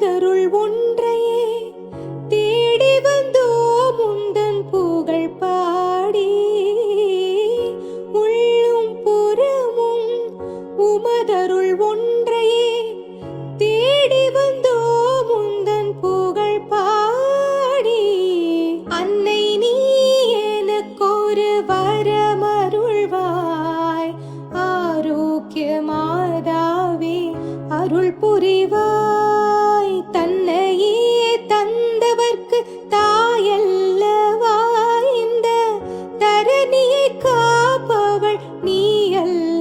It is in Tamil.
தருள் ஒன்றையே தேடி வந்தோம் உந்தன் புகழ் பாடி. உள்ளும் புறமும் உமதருள் ஒன்றையே தேடி வந்தோம் உந்தன் புகழ் பாடி. அன்னை நீ எனக்கொரு வரமருள்வாய். ஆரோக்கியமாதாவே அருள் நீ அல்ல